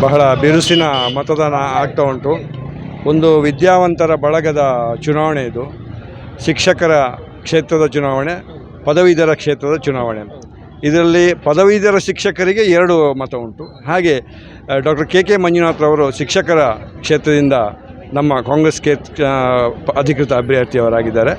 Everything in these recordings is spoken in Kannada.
ಬಹಳ ಬಿರುಸಿನ ಮತದಾನ ಆಗ್ತಾ ಉಂಟು. ಒಂದು ವಿದ್ಯಾವಂತರ ಬಳಗದ ಚುನಾವಣೆ ಇದು. ಶಿಕ್ಷಕರ ಕ್ಷೇತ್ರದ ಚುನಾವಣೆ, ಪದವೀಧರ ಕ್ಷೇತ್ರದ ಚುನಾವಣೆ. ಇದರಲ್ಲಿ ಪದವೀಧರ ಶಿಕ್ಷಕರಿಗೆ ಎರಡು ಮತ ಉಂಟು. ಹಾಗೆ ಡಾಕ್ಟರ್ ಕೆ. ಕೆ. ಮಂಜುನಾಥ್ರವರು ಶಿಕ್ಷಕರ ಕ್ಷೇತ್ರದಿಂದ ನಮ್ಮ ಕಾಂಗ್ರೆಸ್ ಕ್ಷೇತ್ರ ಅಧಿಕೃತ ಅಭ್ಯರ್ಥಿಯವರಾಗಿದ್ದಾರೆ.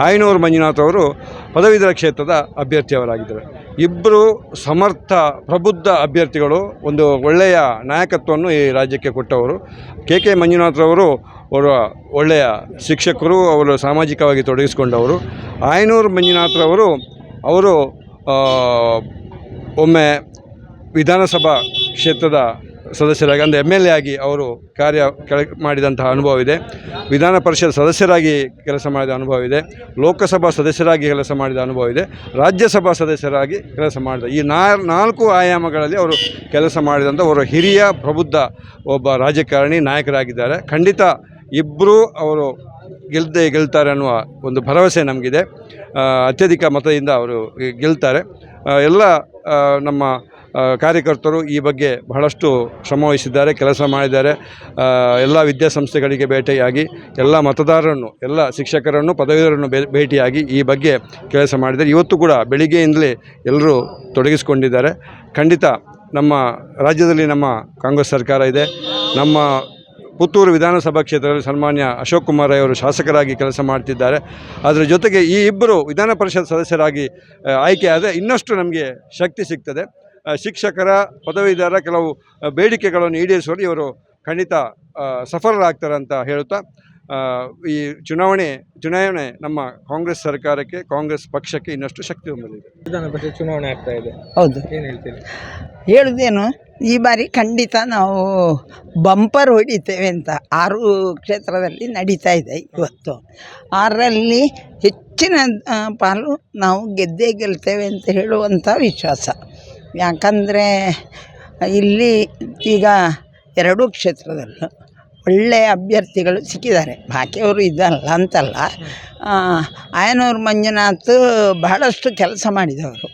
ಆಯನೂರು ಮಂಜುನಾಥ್ ಅವರು ಪದವೀಧರ ಕ್ಷೇತ್ರದ ಅಭ್ಯರ್ಥಿಯವರಾಗಿದ್ದಾರೆ. ಇಬ್ಬರು ಸಮರ್ಥ ಪ್ರಬುದ್ಧ ಅಭ್ಯರ್ಥಿಗಳು, ಒಂದು ಒಳ್ಳೆಯ ನಾಯಕತ್ವವನ್ನು ಈ ರಾಜ್ಯಕ್ಕೆ ಕೊಟ್ಟವರು. ಕೆ ಕೆ ಮಂಜುನಾಥ್ರವರು ಅವರ ಒಳ್ಳೆಯ ಶಿಕ್ಷಕರು, ಅವರು ಸಾಮಾಜಿಕವಾಗಿ ತೊಡಗಿಸಿಕೊಂಡವರು. ಆಯನೂರು ಮಂಜುನಾಥ್ರವರು ಅವರು ಒಮ್ಮೆ ವಿಧಾನಸಭಾ ಕ್ಷೇತ್ರದ ಸದಸ್ಯರಾಗಿ, ಅಂದರೆ ಎಂ ಎಲ್ ಎ ಆಗಿ ಅವರು ಕಾರ್ಯ ಕೆಳ ಮಾಡಿದಂತಹ ಅನುಭವ ಇದೆ. ವಿಧಾನ ಪರಿಷತ್ ಸದಸ್ಯರಾಗಿ ಕೆಲಸ ಮಾಡಿದ ಅನುಭವ ಇದೆ. ಲೋಕಸಭಾ ಸದಸ್ಯರಾಗಿ ಕೆಲಸ ಮಾಡಿದ ಅನುಭವ ಇದೆ. ರಾಜ್ಯಸಭಾ ಸದಸ್ಯರಾಗಿ ಕೆಲಸ ಮಾಡಿದ ಈ ನಾಲ್ ನಾಲ್ಕು ಆಯಾಮಗಳಲ್ಲಿ ಅವರು ಕೆಲಸ ಮಾಡಿದಂಥ ಅವರು ಹಿರಿಯ ಪ್ರಬುದ್ಧ ಒಬ್ಬ ರಾಜಕಾರಣಿ ನಾಯಕರಾಗಿದ್ದಾರೆ. ಖಂಡಿತ ಇಬ್ಬರೂ ಅವರು ಗೆಲ್ಲದೆ ಗೆಲ್ತಾರೆ ಅನ್ನುವ ಒಂದು ಭರವಸೆ ನಮಗಿದೆ. ಅತ್ಯಧಿಕ ಮತದಿಂದ ಅವರು ಗೆಲ್ತಾರೆ. ಎಲ್ಲ ನಮ್ಮ ಕಾರ್ಯಕರ್ತರು ಈ ಬಗ್ಗೆ ಬಹಳಷ್ಟು ಶ್ರಮವಹಿಸಿದ್ದಾರೆ ಕೆಲಸ ಮಾಡಿದ್ದಾರೆ. ಎಲ್ಲ ವಿದ್ಯಾಸಂಸ್ಥೆಗಳಿಗೆ ಭೇಟಿಯಾಗಿ, ಎಲ್ಲ ಮತದಾರರನ್ನು, ಎಲ್ಲ ಶಿಕ್ಷಕರನ್ನು ಪದವೀಧರನ್ನು ಭೇಟಿಯಾಗಿ ಈ ಬಗ್ಗೆ ಕೆಲಸ ಮಾಡಿದ್ದಾರೆ. ಇವತ್ತು ಕೂಡ ಬೆಳಿಗ್ಗೆಯಿಂದಲೇ ಎಲ್ಲರೂ ತೊಡಗಿಸಿಕೊಂಡಿದ್ದಾರೆ. ಖಂಡಿತ ನಮ್ಮ ರಾಜ್ಯದಲ್ಲಿ ನಮ್ಮ ಕಾಂಗ್ರೆಸ್ ಸರ್ಕಾರ ಇದೆ. ನಮ್ಮ ಪುತ್ತೂರು ವಿಧಾನಸಭಾ ಕ್ಷೇತ್ರದಲ್ಲಿ ಸನ್ಮಾನ್ಯ ಅಶೋಕ್ ಕುಮಾರ್ ಅವರು ಶಾಸಕರಾಗಿ ಕೆಲಸ ಮಾಡ್ತಿದ್ದಾರೆ. ಅದರ ಜೊತೆಗೆ ಈ ಇಬ್ಬರು ವಿಧಾನ ಪರಿಷತ್ ಸದಸ್ಯರಾಗಿ ಆಯ್ಕೆಯಾದರೆ ಇನ್ನಷ್ಟು ನಮಗೆ ಶಕ್ತಿ ಸಿಗ್ತದೆ. ಶಿಕ್ಷಕರ ಪದವೀಧರ ಕೆಲವು ಬೇಡಿಕೆಗಳನ್ನು ಈಡೇರಿಸುವಲ್ಲಿ ಇವರು ಖಂಡಿತ ಸಫಲರಾಗ್ತಾರೆ ಅಂತ ಹೇಳುತ್ತಾ ಈ ಚುನಾವಣೆ ಚುನಾವಣೆ ನಮ್ಮ ಕಾಂಗ್ರೆಸ್ ಸರ್ಕಾರಕ್ಕೆ ಕಾಂಗ್ರೆಸ್ ಪಕ್ಷಕ್ಕೆ ಇನ್ನಷ್ಟು ಶಕ್ತಿ ಹೊಂದಲಿದೆ. ವಿಧಾನ ಪರಿಷತ್ ಚುನಾವಣೆ ಆಗ್ತಾ ಇದೆ. ಹೌದು. ಏನು ಹೇಳ್ತೀರಿ? ಹೇಳುದೇನು ಈ ಬಾರಿ ಖಂಡಿತ ನಾವು ಬಂಪರ್ ಹೊಡಿತೇವೆ ಅಂತ ಆರು ಕ್ಷೇತ್ರದಲ್ಲಿ ನಡೀತಾ ಇದೆ ಇವತ್ತು. ಆರಲ್ಲಿ ಹೆಚ್ಚಿನ ಪಾಲು ನಾವು ಗೆದ್ದೇ ಗೆಲ್ತೇವೆ ಅಂತ ಹೇಳುವಂಥ ವಿಶ್ವಾಸ. ಯಾಕಂದರೆ ಇಲ್ಲಿ ಈಗ ಎರಡೂ ಕ್ಷೇತ್ರದಲ್ಲೂ ಒಳ್ಳೆಯ ಅಭ್ಯರ್ಥಿಗಳು ಸಿಕ್ಕಿದ್ದಾರೆ. ಬಾಕಿಯವರು ಇದ್ದಲ್ಲ ಅಂತಲ್ಲ. ಆಯನೂರು ಮಂಜುನಾಥ್ ಬಹಳಷ್ಟು ಕೆಲಸ ಮಾಡಿದವರು.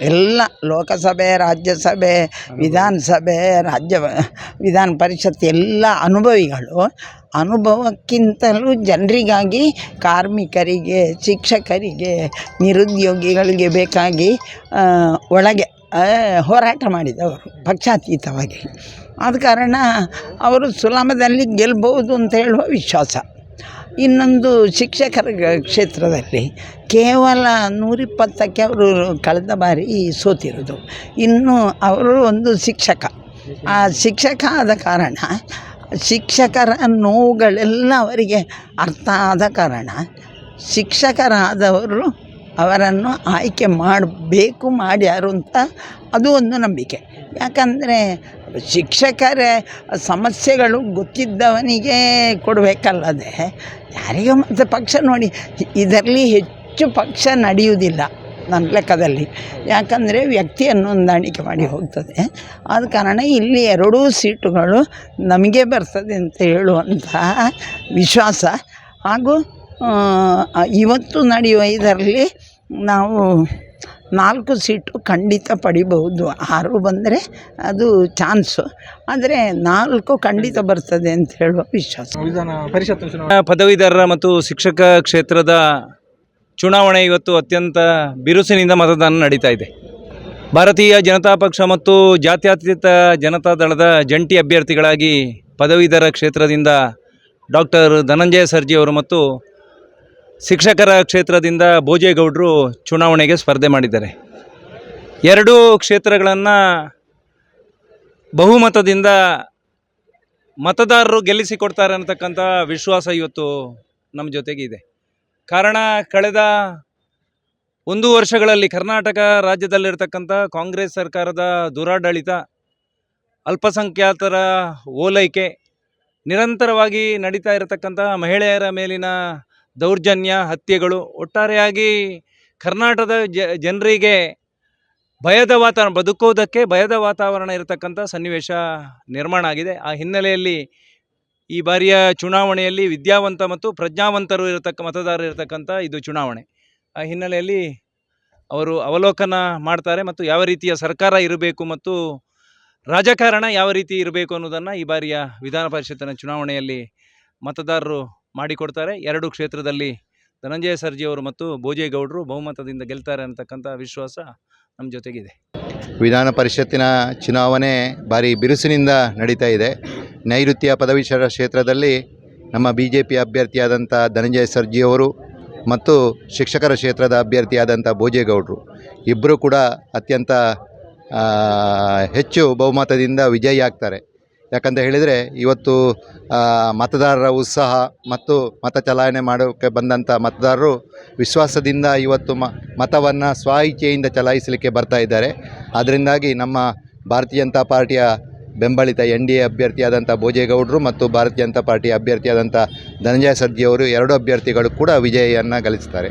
ಎಲ್ಲ ಲೋಕಸಭೆ, ರಾಜ್ಯಸಭೆ, ವಿಧಾನಸಭೆ, ರಾಜ್ಯ ವಿಧಾನ ಪರಿಷತ್ ಎಲ್ಲ ಅನುಭವಿಗಳು. ಅನುಭವಕ್ಕಿಂತಲೂ ಜನರಿಗಾಗಿ ಕಾರ್ಮಿಕರಿಗೆ, ಶಿಕ್ಷಕರಿಗೆ, ನಿರುದ್ಯೋಗಿಗಳಿಗೆ ಬೇಕಾಗಿ ಒಳಗೆ ಹೋರಾಟ ಮಾಡಿದವರು ಪಕ್ಷಾತೀತವಾಗಿ. ಆದ ಕಾರಣ ಅವರು ಸುಲಭದಲ್ಲಿ ಗೆಲ್ಬಹುದು ಅಂತ ಹೇಳುವ ವಿಶ್ವಾಸ. ಇನ್ನೊಂದು ಶಿಕ್ಷಕರ ಕ್ಷೇತ್ರದಲ್ಲಿ ಕೇವಲ ನೂರಿಪ್ಪತ್ತಕ್ಕೆ ಅವರು ಕಳೆದ ಬಾರಿ ಸೋತಿರೋದು ಇನ್ನು ಅವರು ಒಂದು ಶಿಕ್ಷಕ. ಆ ಶಿಕ್ಷಕ ಆದ ಕಾರಣ, ಶಿಕ್ಷಕರ ನೋವುಗಳೆಲ್ಲ ಅವರಿಗೆ ಅರ್ಥ ಆದ ಕಾರಣ, ಶಿಕ್ಷಕರಾದವರು ಅವರನ್ನು ಆಯ್ಕೆ ಮಾಡಬೇಕು ಮಾಡ್ಯಾರು ಅಂತ ಅದು ಒಂದು ನಂಬಿಕೆ. ಯಾಕಂದರೆ ಶಿಕ್ಷಕರ ಸಮಸ್ಯೆಗಳು ಗೊತ್ತಿದ್ದವನಿಗೆ ಕೊಡಬೇಕಲ್ಲದೆ, ಯಾರಿಗೂ ಮತ್ತು ಪಕ್ಷ ನೋಡಿ, ಇದರಲ್ಲಿ ಹೆಚ್ಚು ಪಕ್ಷ ನಡೆಯುವುದಿಲ್ಲ ನನ್ನ ಲೆಕ್ಕದಲ್ಲಿ. ಯಾಕಂದರೆ ವ್ಯಕ್ತಿಯನ್ನು ಹೊಂದಾಣಿಕೆ ಮಾಡಿ ಹೋಗ್ತದೆ. ಆದ ಕಾರಣ ಇಲ್ಲಿ ಎರಡೂ ಸೀಟುಗಳು ನಮಗೆ ಬರ್ತದೆ ಅಂತ ಹೇಳುವಂತಹ ವಿಶ್ವಾಸ ಹಾಗೂ ಇವತ್ತು ನಡೆಯುವ ಇದರಲ್ಲಿ ನಾವು ನಾಲ್ಕು ಸೀಟು ಖಂಡಿತ ಪಡಿಬಹುದು. ಆರು ಬಂದರೆ ಅದು ಚಾನ್ಸು ಆದರೆ ನಾಲ್ಕು ಖಂಡಿತ ಬರ್ತದೆ ಅಂತ ಹೇಳುವ ವಿಶ್ವಾಸ. ವಿಧಾನ ಪರಿಷತ್ ಪದವೀಧರರ ಮತ್ತು ಶಿಕ್ಷಕ ಕ್ಷೇತ್ರದ ಚುನಾವಣೆ ಇವತ್ತು ಅತ್ಯಂತ ಬಿರುಸಿನಿಂದ ಮತದಾನ ನಡೀತಾ ಇದೆ. ಭಾರತೀಯ ಜನತಾ ಪಕ್ಷ ಮತ್ತು ಜಾತ್ಯತೀತ ಜನತಾ ದಳದ ಜಂಟಿ ಅಭ್ಯರ್ಥಿಗಳಾಗಿ ಪದವೀಧರ ಕ್ಷೇತ್ರದಿಂದ ಡಾಕ್ಟರ್ ಧನಂಜಯ ಸರ್ಜಿ ಅವರು ಮತ್ತು ಶಿಕ್ಷಕರ ಕ್ಷೇತ್ರದಿಂದ ಭೋಜೇಗೌಡರು ಚುನಾವಣೆಗೆ ಸ್ಪರ್ಧೆ ಮಾಡಿದ್ದಾರೆ. ಎರಡೂ ಕ್ಷೇತ್ರಗಳನ್ನು ಬಹುಮತದಿಂದ ಮತದಾರರು ಗೆಲ್ಲಿಸಿಕೊಡ್ತಾರೆ ಅನ್ನತಕ್ಕಂಥ ವಿಶ್ವಾಸ ಇವತ್ತು ನಮ್ಮ ಜೊತೆಗಿದೆ. ಕಾರಣ ಕಳೆದ ಒಂದು ವರ್ಷಗಳಲ್ಲಿ ಕರ್ನಾಟಕ ರಾಜ್ಯದಲ್ಲಿರ್ತಕ್ಕಂಥ ಕಾಂಗ್ರೆಸ್ ಸರ್ಕಾರದ ದುರಾಡಳಿತ, ಅಲ್ಪಸಂಖ್ಯಾತರ ಓಲೈಕೆ, ನಿರಂತರವಾಗಿ ನಡೀತಾ ಇರತಕ್ಕಂಥ ಮಹಿಳೆಯರ ಮೇಲಿನ ದೌರ್ಜನ್ಯ, ಹತ್ಯೆಗಳು ಒಟ್ಟಾರೆಯಾಗಿ ಕರ್ನಾಟಕದ ಜನರಿಗೆ ಭಯದ ವಾತಾವರಣ ಬದುಕೋದಕ್ಕೆ ಭಯದ ವಾತಾವರಣ ಇರತಕ್ಕಂಥ ಸನ್ನಿವೇಶ ನಿರ್ಮಾಣ ಆಗಿದೆ. ಆ ಹಿನ್ನೆಲೆಯಲ್ಲಿ ಈ ಬಾರಿಯ ಚುನಾವಣೆಯಲ್ಲಿ ವಿದ್ಯಾವಂತ ಮತ್ತು ಪ್ರಜ್ಞಾವಂತರು ಇರತಕ್ಕ, ಮತದಾರರು ಇರತಕ್ಕಂಥ ಇದು ಚುನಾವಣೆ. ಆ ಹಿನ್ನೆಲೆಯಲ್ಲಿ ಅವರು ಅವಲೋಕನ ಮಾಡ್ತಾರೆ ಮತ್ತು ಯಾವ ರೀತಿಯ ಸರ್ಕಾರ ಇರಬೇಕು ಮತ್ತು ರಾಜಕಾರಣ ಯಾವ ರೀತಿ ಇರಬೇಕು ಅನ್ನೋದನ್ನು ಈ ಬಾರಿಯ ವಿಧಾನ ಪರಿಷತ್ತಿನ ಚುನಾವಣೆಯಲ್ಲಿ ಮತದಾರರು ಮಾಡಿಕೊಡ್ತಾರೆ. ಎರಡು ಕ್ಷೇತ್ರದಲ್ಲಿ ಧನಂಜಯ ಸರ್ಜಿ ಅವರು ಮತ್ತು ಭೋಜೇಗೌಡರು ಬಹುಮತದಿಂದ ಗೆಲ್ತಾರೆ ಅಂತಕ್ಕಂಥ ವಿಶ್ವಾಸ ನಮ್ಮ ಜೊತೆಗಿದೆ. ವಿಧಾನ ಪರಿಷತ್ತಿನ ಚುನಾವಣೆ ಭಾರಿ ಬಿರುಸಿನಿಂದ ನಡೀತಾ ಇದೆ. ನೈಋತ್ಯ ಪದವೀಧರ ಕ್ಷೇತ್ರದಲ್ಲಿ ನಮ್ಮ ಬಿ ಜೆ ಪಿ ಅಭ್ಯರ್ಥಿಯಾದಂಥ ಧನಂಜಯ ಸರ್ಜಿಯವರು ಮತ್ತು ಶಿಕ್ಷಕರ ಕ್ಷೇತ್ರದ ಅಭ್ಯರ್ಥಿಯಾದಂಥ ಭೋಜೇಗೌಡರು ಇಬ್ಬರು ಕೂಡ ಅತ್ಯಂತ ಹೆಚ್ಚು ಬಹುಮತದಿಂದ ವಿಜಯಿ ಆಗ್ತಾರೆ. ಯಾಕಂತ ಹೇಳಿದರೆ ಇವತ್ತು ಮತದಾರರ ಉತ್ಸಾಹ ಮತ್ತು ಮತ ಚಲಾವಣೆ ಮಾಡೋಕ್ಕೆ ಬಂದಂಥ ಮತದಾರರು ವಿಶ್ವಾಸದಿಂದ ಇವತ್ತು ಮತವನ್ನು ಸ್ವ ಇಚ್ಛೆಯಿಂದ ಚಲಾಯಿಸಲಿಕ್ಕೆ ಬರ್ತಾ ಇದ್ದಾರೆ. ಅದರಿಂದಾಗಿ ನಮ್ಮ ಭಾರತೀಯ ಜನತಾ ಪಾರ್ಟಿಯ ಬೆಂಬಲಿತ ಎನ್ ಡಿ ಎ ಅಭ್ಯರ್ಥಿಯಾದಂಥ ಭೋಜೇಗೌಡರು ಮತ್ತು ಭಾರತೀಯ ಜನತಾ ಪಾರ್ಟಿಯ ಅಭ್ಯರ್ಥಿಯಾದಂಥ ಧನಂಜಯ ಸರ್ಜಿಯವರು ಎರಡು ಅಭ್ಯರ್ಥಿಗಳು ಕೂಡ ವಿಜಯವನ್ನು ಗಳಿಸ್ತಾರೆ.